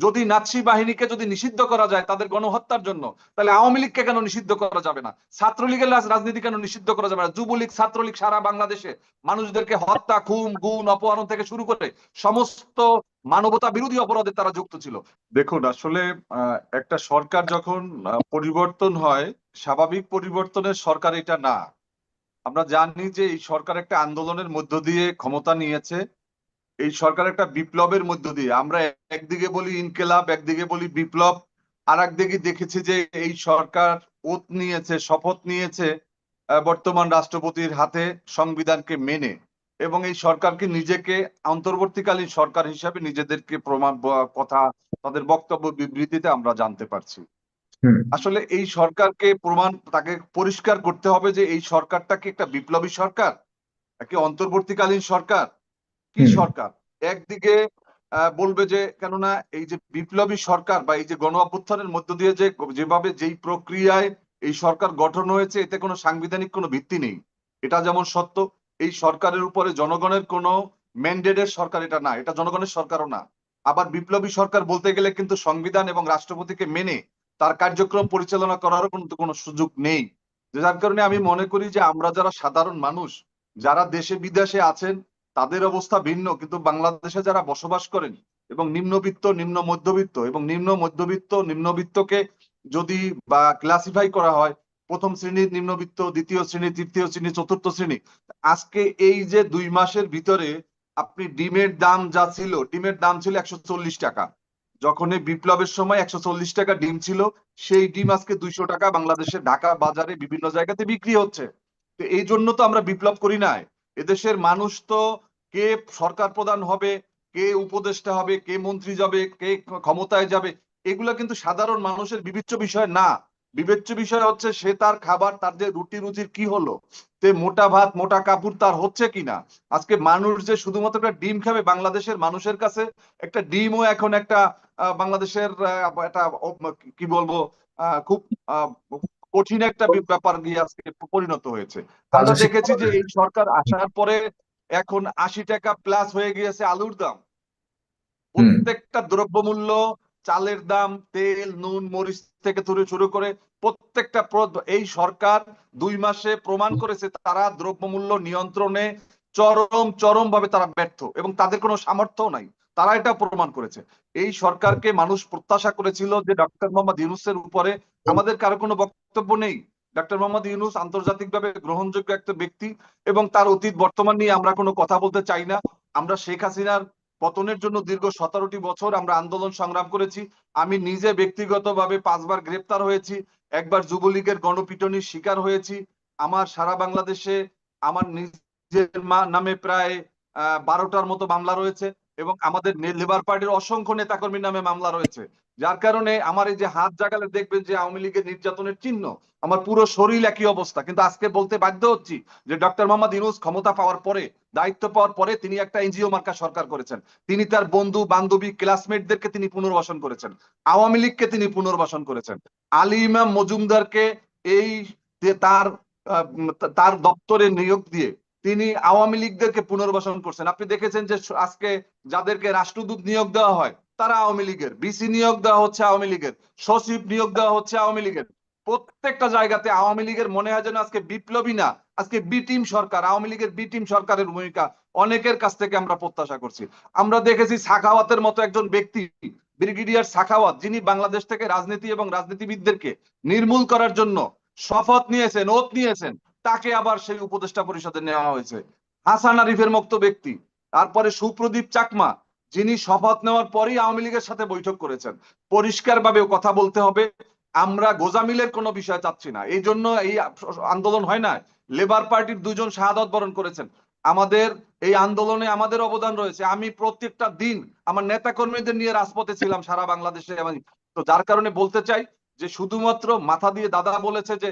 যদি নাৎসি বাহিনীকে যদি নিষিদ্ধ করা যায় তাদের গণহত্যার জন্য, তাহলে আওয়ামী লীগকে কেন নিষিদ্ধ করা যাবে না? ছাত্রলীগের রাজ- রাজনীতি কেন নিষিদ্ধ করা যাবে না? যুবলীগ, ছাত্রলীগ সারা বাংলাদেশে মানুষদেরকে হত্যা, খুন, গুণ, অপহরণ থেকে শুরু করে সমস্ত মানবতা বিরোধী অপরাধে তারা যুক্ত ছিল। দেখুন, আসলে একটা সরকার যখন পরিবর্তন হয়, স্বাভাবিক পরিবর্তনের সরকার এটা না। আমরা জানি যে এই সরকার একটা আন্দোলনের মধ্য দিয়ে ক্ষমতা নিয়েছে। এই সরকার একটা বিপ্লবের মধ্য দিয়ে আমরা একদিকে বলি ইনকেলাব একদিকে বলি বিপ্লব আর একদিকে দেখেছি যে এই সরকার ওত নিয়েছে শপথ নিয়েছে বর্তমান রাষ্ট্রপতির হাতে সংবিধানকে মেনে এবং এই সরকারকে নিজেকে অন্তর্বর্তীকালীন সরকার হিসাবে নিজেদেরকে প্রমাণ কথা তাদের বক্তব্য বিবৃতিতে আমরা জানতে পারছি। আসলে এই সরকারকে প্রমাণ তাকে পরিষ্কার করতে হবে যে এই সরকারটা কি একটা বিপ্লবী সরকার? নাকি অন্তর্বর্তীকালীন সরকার? কি সরকার? একদিকে বলবে যে কেননা এই যে বিপ্লবী সরকার বা এই যে গণ অভ্যুত্থানের মধ্য দিয়ে যে যেভাবে যেই প্রক্রিয়ায় এই সরকার গঠন হয়েছে এতে কোনো সাংবিধানিক কোনো ভিত্তি নেই। এটা যেমন সত্য এই সরকারের উপরে জনগণের কোনো ম্যান্ডেটের সরকার এটা না এটা জনগণের সরকারও না। আবার বিপ্লবী সরকার বলতে গেলে কিন্তু সংবিধান এবং রাষ্ট্রপতিকে মেনে তার কার্যক্রম পরিচালনা করারও কিন্তু কোনো সুযোগ নেই। যার কারণে আমি মনে করি যে আমরা যারা সাধারণ মানুষ যারা দেশে বিদেশে আছেন তাদের অবস্থা ভিন্ন, কিন্তু বাংলাদেশে যারা বসবাস করেন এবং নিম্নবিত্ত, নিম্ন মধ্যবিত্ত এবং নিম্ন মধ্যবিত্ত, নিম্নবিত্তকে যদি বা ক্লাসিফাই করা হয়, প্রথম শ্রেণির নিম্নবিত্ত, দ্বিতীয় শ্রেণি, তৃতীয় শ্রেণি, চতুর্থ শ্রেণি, আজকে এই যে দুই মাসের ভিতরে আপনি ডিমের দাম যা ছিল, ডিমের দাম ছিল একশো চল্লিশ টাকা। যখন বিপ্লবের সময় একশো চল্লিশ টাকা ডিম ছিল, সেই ডিম আজকে দুইশো টাকা বাংলাদেশের ঢাকা বাজারে বিভিন্ন জায়গাতে বিক্রি হচ্ছে। তো এই জন্য তো আমরা বিপ্লব করি নাই। এদেশের মানুষ তো কে সরকার প্রধান হবে, কে উপদেষ্টা হবে, কে মন্ত্রী যাবে, কে ক্ষমতায় যাবে, এগুলা কিন্তু সাধারণ মানুষের বিবেচ্য বিষয় না। বিবেচ্য বিষয় হচ্ছে সে তার খাবার, তার যে রুটি রুচির কি হলো, তে মোটা ভাত, মোটা কাপড় তার হচ্ছে কিনা? আজকে মানুষ যে শুধুমাত্র একটা ডিম খাবে বাংলাদেশের মানুষের কাছে, একটা ডিমও এখন একটা বাংলাদেশের একটা কি বলব খুব কঠিন একটা ব্যাপার গিয়ে আজকে পরিণত হয়েছে। আমরা দেখেছি যে এই সরকার আসার পরে এখন আশি টাকা প্লাস হয়ে গিয়েছে আলুর দাম। প্রত্যেকটা দ্রব্যমূল্য চালের দাম তেল নুন মরিচ থেকে শুরু শুরু করে প্রত্যেকটা প্র- এই সরকার দুই মাসে প্রমাণ করেছে তারা দ্রব্যমূল্য নিয়ন্ত্রণে চরম চরম ভাবে তারা ব্যর্থ এবং তাদের কোনো সামর্থ্য নাই। তারা এটা প্রমাণ করেছে। এই সরকারকে মানুষ প্রত্যাশা করেছিল যে ডক্টর মোহাম্মদ ইউনুসের উপরে আমাদের কারও কোনো বক্তব্য নেই। ডক্টর মোহাম্মদ ইউনুস আন্তর্জাতিকভাবে গ্রহণযোগ্য একটা ব্যক্তি এবং তার অতীত বর্তমান নিয়ে আমরা কোনো কথা বলতে চাই না। আমরা শেখ হাসিনার পতনের জন্য দীর্ঘ সতেরোটি বছর আমরা আন্দোলন সংগ্রাম করেছি। আমি নিজে ব্যক্তিগতভাবে পাঁচবার গ্রেপ্তার হয়েছি, একবার যুবলীগের গণপিটনির শিকার হয়েছি। আমার সারা বাংলাদেশে আমার নিজের মা- নামে প্রায় বারোটার মতো মামলা রয়েছে। এবং আমাদের লেবার পার্টির অসংখ্য নেতাকর্মীর নামে মামলা রয়েছে। যার কারণে আমার এই যে হাত জাগালে দেখবেন যে আওয়ামী লীগের নির্যাতনের চিহ্ন, আমার পুরো শরীর একই অবস্থা। কিন্তু আজকে বলতে বাধ্য হচ্ছি যে ডক্টর মোহাম্মদ ইউনুস ক্ষমতা পাওয়ার পরে, দায়িত্ব পাওয়ার পরে তিনি একটা এনজিও মার্কা সরকার করেছেন। তিনি তার বন্ধু, বান্ধবী ক্লাসমেটদেরকে তিনি পুনর্বাসন করেছেন। আওয়ামী লীগকে তিনি পুনর্বাসন করেছেন। আলী ইমাম মজুমদারকে এই তার তার দপ্তরে নিয়োগ দিয়ে তিনি আওয়ামী লীগদেরকে পুনর্বাসন করছেন। আপনি দেখেছেন যে আজকে যাদেরকে রাষ্ট্রদূত নিয়োগ দেওয়া হয়, তারা আওয়ামী লীগের। বিসি নিয়োগ দেওয়া হচ্ছে আওয়ামী লীগের। সচিব নিয়োগ দেওয়া হচ্ছে আওয়ামী লীগের। প্রত্যেকটা জায়গাতে আওয়ামী লীগের মনে হয় যেন আজকে বিপ্লবী না, আজকে বি টিম সরকার, আওয়ামী লীগের বি টিম সরকারের ভূমিকা অনেকের কাছ থেকে আমরা প্রত্যাশা করছি। আমরা দেখেছি সাখাওয়াতের মতো একজন ব্যক্তি, ব্রিগেডিয়ার সাখাওয়াত যিনি বাংলাদেশ থেকে রাজনীতি এবং রাজনীতিবিদদেরকে নির্মূল করার জন্য শপথ নিয়েছেন, ওত নিয়েছেন। তাকে আবার সেই উপদেষ্টা পরিষদে নেওয়া হয়েছে। হাসান আরিফের মতো ব্যক্তি, তারপরে সুপ্রদীপ চাকমা, যিনি শপথ নেওয়ার পরেই আওয়ামী লীগের সাথে বৈঠক করেছেন। পরিষ্কারভাবে কথা বলতে হবে, আমরা গোজামিলের কোনো বিষয় চাচ্ছি না। এই জন্য এই আন্দোলন হয় না। লেবার পার্টির দুজন শাহাদত বরণ করেছেন। আমাদের এই আন্দোলনে আমাদের অবদান রয়েছে। আমি প্রত্যেকটা দিন আমার নেতা কর্মীদের নিয়ে রাজপথে ছিলাম সারা বাংলাদেশে। তো যার কারণে বলতে চাই যে শুধুমাত্র মাথা দিয়ে দাদা বলেছে যে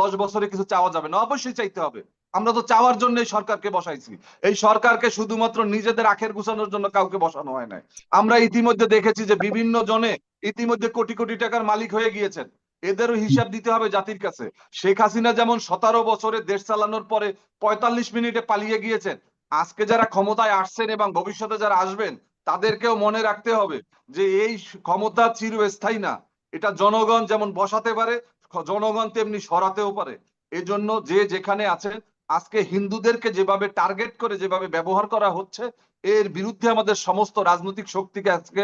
দশ বছরে কিছু চাওয়া যাবে না, অবশ্যই চাইতে হবে। আমরা তো চাওয়ার জন্য এই সরকারকে বসাইছি। এই সরকারকে শুধুমাত্র নিজেদের আখের গুছানোর জন্য কাউকে বসানো হয় নাই। আমরা ইতিমধ্যে দেখেছি যে বিভিন্ন জনে ইতিমধ্যে কোটি কোটি টাকার মালিক হয়ে গিয়েছেন। এদেরও হিসাব দিতে হবে জাতির কাছে। শেখ হাসিনা যেমন সতেরো বছরে দেশ চালানোর পরে পঁয়তাল্লিশ মিনিটে পালিয়ে গিয়েছেন, আজকে যারা ক্ষমতায় আসছেন এবং ভবিষ্যতে যারা আসবেন, তাদেরকেও মনে রাখতে হবে যে এই ক্ষমতা চিরস্থায়ী না। এটা জনগণ যেমন বসাতে পারে জনগণ তেমনি সরাতেও পারে। এজন্য যে যেখানে আছে আজকে হিন্দুদেরকে যেভাবে টার্গেট করে, যেভাবে ব্যবহার করা হচ্ছে, এর বিরুদ্ধে আমাদের সমস্ত রাজনৈতিক শক্তিকে আজকে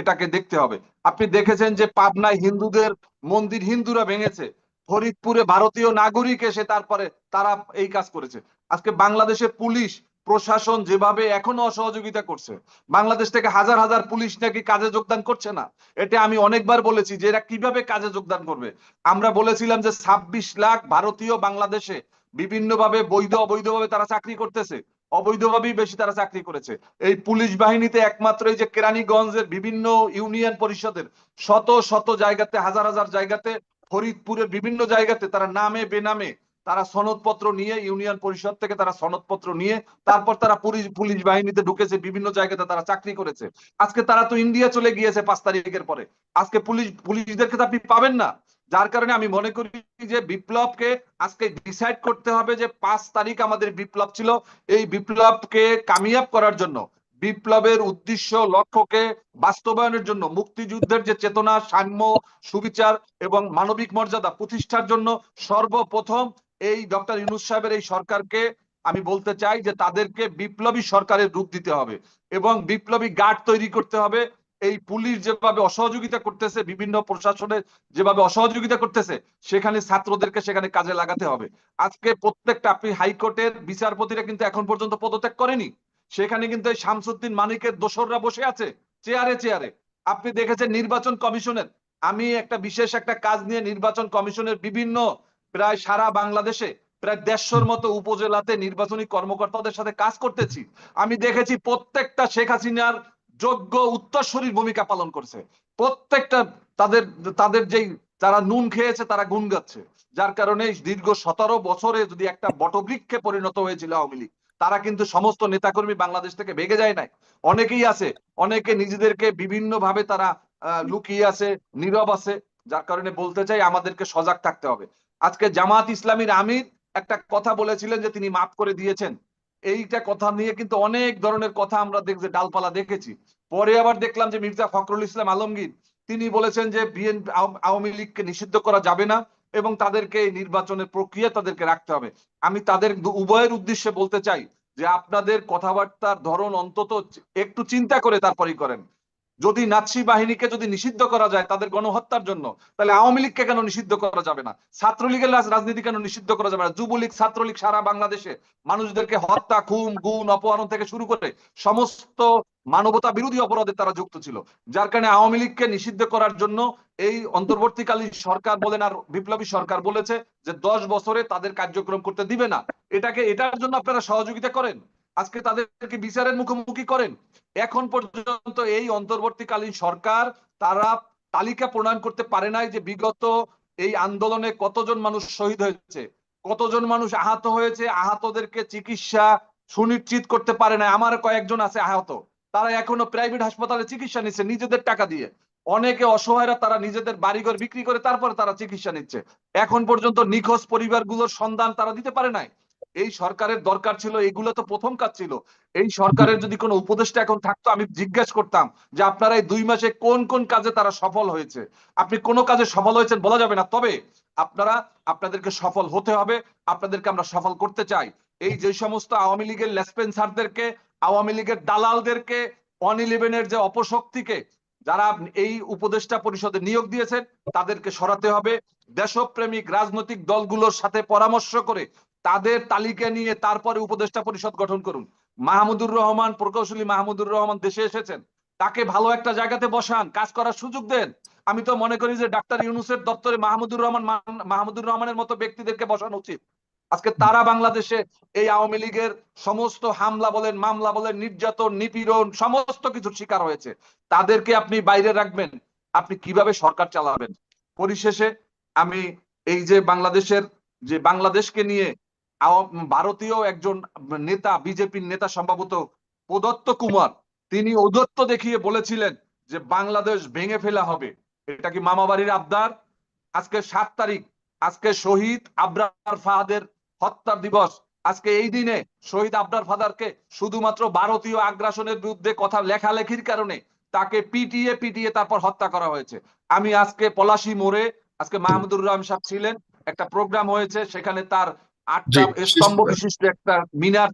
এটাকে দেখতে হবে। আপনি দেখেছেন যে পাবনায় হিন্দুদের মন্দির হিন্দুরা ভেঙেছে। ফরিদপুরে ভারতীয় নাগরিক এসে তারপরে তারা এই কাজ করেছে। আজকে বাংলাদেশের পুলিশ প্রশাসন যেভাবে এখনও অসহযোগিতা করছে, বাংলাদেশ থেকে হাজার হাজার পুলিশ নাকি কাজে যোগদান করছে না? এটা আমি অনেকবার বলেছি যে এরা কীভাবে কাজে যোগদান করবে? আমরা বলেছিলাম যে ছাব্বিশ লাখ ভারতীয় বাংলাদেশে বিভিন্নভাবে বৈধ, অবৈধভাবে তারা চাকরি করতেছে, অবৈধভাবেই বেশি তারা চাকরি করেছে। এই পুলিশ বাহিনীতে একমাত্র এই যে কেরানীগঞ্জের বিভিন্ন ইউনিয়ন পরিষদের শত শত জায়গাতে, হাজার হাজার জায়গাতে, ফরিদপুরের বিভিন্ন জায়গাতে তারা নামে, বেনামে তারা সনদপত্র নিয়ে ইউনিয়ন পরিষদ থেকে তারা সনদপত্র নিয়ে তারপর তারা পুলিশ পুলিশ বাহিনীতে ঢুকেছে, বিভিন্ন জায়গাতে তারা চাকরি করেছে। আজকে তারা তো ইন্ডিয়া চলে গিয়েছে পাঁচ তারিখের পরে। আজকে পুলিশ, পুলিশদেরকে তো আপনি পাবেন না। যার কারণে আমি মনে করি যে বিপ্লবকে আজকে ডিসাইড করতে হবে যে পাঁচ তারিখ আমাদের বিপ্লব ছিল। এই বিপ্লবকে কামিয়াব করার জন্য, বিপ্লবের উদ্দেশ্য, লক্ষ্যকে বাস্তবায়নের জন্য, মুক্তিযুদ্ধের যে চেতনা, সাম্য, সুবিচার এবং মানবিক মর্যাদা প্রতিষ্ঠার জন্য সর্বপ্রথম এই ডক্টর ইউনুস সাহেবের এই সরকারকে আমি বলতে চাই যে তাদেরকে বিপ্লবী সরকারের রূপ দিতে হবে এবং বিপ্লবী গার্ড তৈরি করতে হবে। এই পুলিশ যেভাবে অসহযোগিতা করতেছে, বিভিন্ন প্রশাসনের যেভাবে অসহযোগিতা করতেছে, সেখানে ছাত্রদেরকে সেখানে কাজে লাগাতে হবে। আজকে প্রত্যেকটা আপনি হাইকোর্টের বিচারপতিরা কিন্তু এখন পর্যন্ত পদত্যাগ করেনি। সেখানে কিন্তু এই শামসুদ্দিন মানিকের দোসররা বসে আছে, চেয়ারে চেয়ারে। আপনি দেখেছেন নির্বাচন কমিশনের, আমি একটা বিশেষ একটা কাজ নিয়ে নির্বাচন কমিশনের বিভিন্ন প্রায় সারা বাংলাদেশে, প্রায় দেড়শোর মতো উপজেলাতে নির্বাচনী কর্মকর্তাদের সাথে কাজ করতেছি। আমি দেখেছি প্রত্যেকটা শেখ হাসিনার যোগ্য উত্তরসূরির ভূমিকা পালন করছে। প্রত্যেকটা তাদের তাদের যেই যারা নুন খেয়েছে, তারা গুণ গাচ্ছে। যার কারণে দীর্ঘ সতেরো বছরে যদি একটা বটবৃক্ষে পরিণত হয়েছিল আওয়ামী লীগ, তারা কিন্তু সমস্ত নেতাকর্মী বাংলাদেশ থেকে ভেগে যায় নাই। অনেকেই আছে, অনেকে নিজেদেরকে বিভিন্ন ভাবে তারা লুকিয়ে আছে, নীরব আছে। যার কারণে বলতে চাই আমাদেরকে সজাগ থাকতে হবে। আজকে জামাত ইসলামীর আমির একটা কথা বলেছিলেন যে তিনি মাফ করে দিয়েছেন। এইটা কথা নিয়ে কিন্তু অনেক ধরনের কথা আমরা দেখছি, ডালপালা দেখেছি। পরে আবার দেখলাম যে মির্জা ফখরুল ইসলাম আলমগীর, তিনি বলেছেন যে বিএনপি আওয়ামী লীগকে নিষিদ্ধ করা যাবে না এবং তাদেরকে এই নির্বাচনের প্রক্রিয়া তাদেরকে রাখতে হবে। আমি তাদের উভয়ের উদ্দেশ্যে বলতে চাই যে আপনাদের কথাবার্তার ধরন অন্তত একটু চিন্তা করে তারপরেই করেন। যদি নাৎসি বাহিনীকে যদি নিষিদ্ধ করা যায় তাদের গণহত্যার জন্য, তাহলে আওয়ামী লীগকে কেন নিষিদ্ধ করা যাবে না? ছাত্রলীগের রাজনীতি কেন নিষিদ্ধ করা যাবে না? যুবলীগ, ছাত্রলীগ সারা বাংলাদেশে মানুষদেরকে হত্যা, খুন, গুণ, অপহরণ থেকে শুরু করে সমস্ত মানবতা বিরোধী অপরাধে তারা যুক্ত ছিল। যার কারণে আওয়ামী লীগকে নিষিদ্ধ করার জন্য এই অন্তর্বর্তীকালীন সরকার বলেন আর বিপ্লবী সরকার বলেছে যে দশ বছরে তাদের কার্যক্রম করতে দিবে না। এটাকে, এটার জন্য আপনারা সহযোগিতা করেন? আজকে তাদেরকে বিচারের মুখোমুখি করেন। এখন পর্যন্ত এই অন্তর্বর্তীকালীন সরকার তারা তালিকা প্রণয়ন করতে পারে নাই যে বিগত এই আন্দোলনে কতজন মানুষ শহীদ হয়েছে, কতজন মানুষ আহত হয়েছে, আহতদেরকে চিকিৎসা সুনিশ্চিত করতে পারে না আমার কয়েকজন আছে আহত, তারা এখনও প্রাইভেট হাসপাতালে চিকিৎসা নিচ্ছে নিজেদের টাকা দিয়ে। অনেকে অসহায়রা তারা নিজেদের বাড়িঘর বিক্রি করে তারপরে তারা চিকিৎসা নিচ্ছে। এখন পর্যন্ত নিখোঁজ পরিবারগুলোর সন্ধান তারা দিতে পারে নাই। এই সরকারের দরকার ছিল, এগুলো তো প্রথম কাজ ছিল। এই সরকারের যদি কোনো উপদেষ্টা এখন থাকতো, আমি জিজ্ঞেস করতাম যে আপনারা এই দুই মাসে কোন কোন কাজে তারা সফল হয়েছে? আপনি কোনো কাজে সফল হয়েছেন বলা যাবে না, তবে আপনারা, আপনাদেরকে সফল হতে হবে, আপনাদেরকে আমরা সফল করতে চাই। এই যে সমস্ত আওয়ামী লীগের লেসপেন্সারদেরকে, আওয়ামী লীগের দালালদেরকে অন ইলেভেনের যে অপশক্তিকে, যারা এই উপদেষ্টা পরিষদে নিয়োগ দিয়েছেন, তাদেরকে সরাতে হবে। দেশপ্রেমিক রাজনৈতিক দলগুলোর সাথে পরামর্শ করে তাদের তালিকা নিয়ে তারপরে উপদেষ্টা পরিষদ গঠন করুন। মাহমুদুর রহমান, প্রকৌশলী মাহমুদুর রহমান দেশে এসেছেন। তাকে ভালো একটা জায়গাতে বসান, কাজ করার সুযোগ দেন। আমি তো মনে করি যে ডাক্তার ইউনুসের দপ্তরে মাহমুদুর রহমান মাহমুদুর রহমানের মতো ব্যক্তিদেরকে বসানো উচিত। আজকে তারা বাংলাদেশে এই আওয়ামী লীগের সমস্ত হামলা বলেন, মামলা বলেন, নির্যাতন, নিপীড়ন সমস্ত কিছুর শিকার হয়েছে। তাদেরকে আপনি বাইরে রাখবেন। আপনি কীভাবে সরকার চালাবেন? পরিশেষে আমি এই যে বাংলাদেশের, যে বাংলাদেশকে নিয়ে ভারতীয় একজন নেতা, বিজেপির নেতা সম্ভবত প্রদত্ত কুমার। তিনি ঔদত্ত দেখিয়ে বলেছিলেন যে বাংলাদেশ ভেঙে ফেলা হবে। এটা কি মামাবাড়ির আবদার? আজকে সাত তারিখ, আজকে শহীদ আবরার ফাহাদের হত্যার দিবস। আজকে এই দিনে শহীদ আবরার ফাদারকে শুধুমাত্র ভারতীয় আগ্রাসনের বিরুদ্ধে কথা লেখালেখির কারণে তাকে পিটিয়ে পিটিয়ে তারপর হত্যা করা হয়েছে। আমি আজকে পলাশি মোড়ে, আজকে মাহমুদুর রহমান সাহেব ছিলেন, একটা প্রোগ্রাম হয়েছে, সেখানে তার আটটা স্তম্ভ বিশিষ্ট একটা মিনার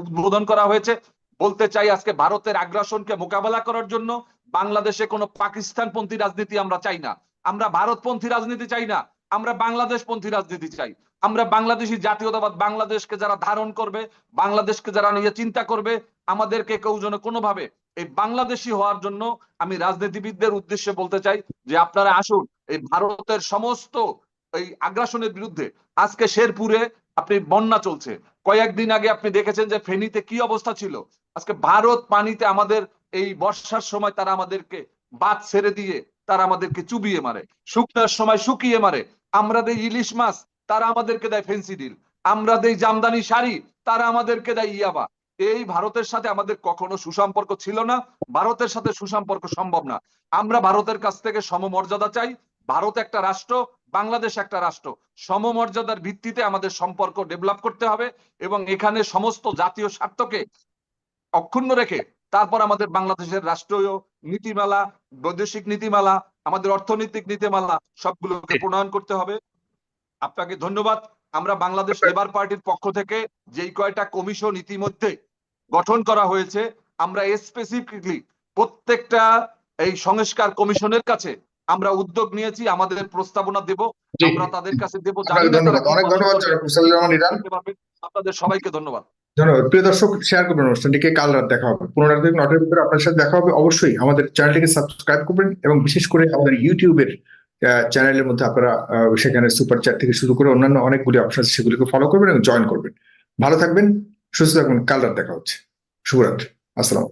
উদ্বোধন করা হয়েছে। বলতে চাই আজকে ভারতের আগ্রাসনকে মোকাবেলা করার জন্য বাংলাদেশে কোনো পাকিস্তানপন্থী রাজনীতি আমরা চাই না। আমরা ভারতপন্থী রাজনীতি চাই না আমরা বাংলাদেশপন্থী রাজনীতি চাই। আমরা বাংলাদেশি জাতীয়তাবাদ বাংলাদেশকে যারা ধারণ করবে বাংলাদেশকে যারা নিয়ে চিন্তা করবে আমাদেরকে কেউ যেন কোনোভাবে এই বাংলাদেশি হওয়ার জন্য আমি রাজনীতিবিদদের উদ্দেশ্যে বলতে চাই যে আপনারা আসুন এই ভারতের সমস্ত এই আগ্রাসনের বিরুদ্ধে। আজকে শেরপুরে আপনি বন্যা চলছে। কয়েকদিন আগে আপনি দেখেছেন যে ফেনীতে কি অবস্থা ছিল? আজকে ভারত পানিতে আমাদের এই বর্ষার সময় তারা আমাদেরকে বাদ ছেড়ে দিয়ে তারা আমাদেরকে চুবিয়ে মারে। শুকনার সময় শুকিয়ে মারে। আমরা দেই ইলিশ মাছ, তারা আমাদেরকে দেয় ফেন্সিডিল আমরা দেই জামদানি শাড়ি, তারা আমাদেরকে দেয় ইয়াবা। এই ভারতের সাথে আমাদের কখনো সুসম্পর্ক ছিল না। ভারতের সাথে সুসম্পর্ক সম্ভব না। আমরা ভারতের কাছ থেকে সমমর্যাদা চাই। ভারত একটা রাষ্ট্র বাংলাদেশ একটা রাষ্ট্র। সমমর্যাদার ভিত্তিতে আমাদের সম্পর্ক ডেভেলপ করতে হবে এবং এখানে সমস্ত জাতীয় স্বার্থকে অক্ষুণ্ণ রেখে তারপর আমাদের বাংলাদেশের রাষ্ট্রীয় নীতিমালা বৈদেশিক নীতিমালা আমাদের অর্থনৈতিক নীতিমালা সবগুলোকে প্রণয়ন করতে হবে। আপনাকে ধন্যবাদ। আমরা বাংলাদেশ লেবার পার্টির পক্ষ থেকে যেই কয়টা কমিশন ইতিমধ্যে গঠন করা হয়েছে আমরা স্পেসিফিকলি প্রত্যেকটা এই সংস্কার কমিশনের কাছে আমরা উদ্যোগ নিয়েছি আমাদের প্রস্তাবনা দেব আমরা তাদের কাছে দেব অনেক ধন্যবাদ। আপনাদের সবাইকে ধন্যবাদ। ধন্যবাদ। প্রিয় দর্শক শেয়ার করবেন অনুষ্ঠানটিকে কাল রাত দেখা হবে। পনেরো থেকে নটার ভিতরে আপনার সাথে দেখা হবে। অবশ্যই আমাদের চ্যানেলটিকে সাবস্ক্রাইব করবেন এবং বিশেষ করে আমাদের ইউটিউবের চ্যানেলের মধ্যে আপনারা সেখানে সুপার চ্যাট থেকে শুরু করে অন্যান্য অনেকগুলি অপশন আছে সেগুলিকে ফলো করবেন এবং জয়েন করবেন। ভালো থাকবেন সুস্থ থাকবেন কাল রাত দেখা হচ্ছে। শুভরাত্রি। আসসালাম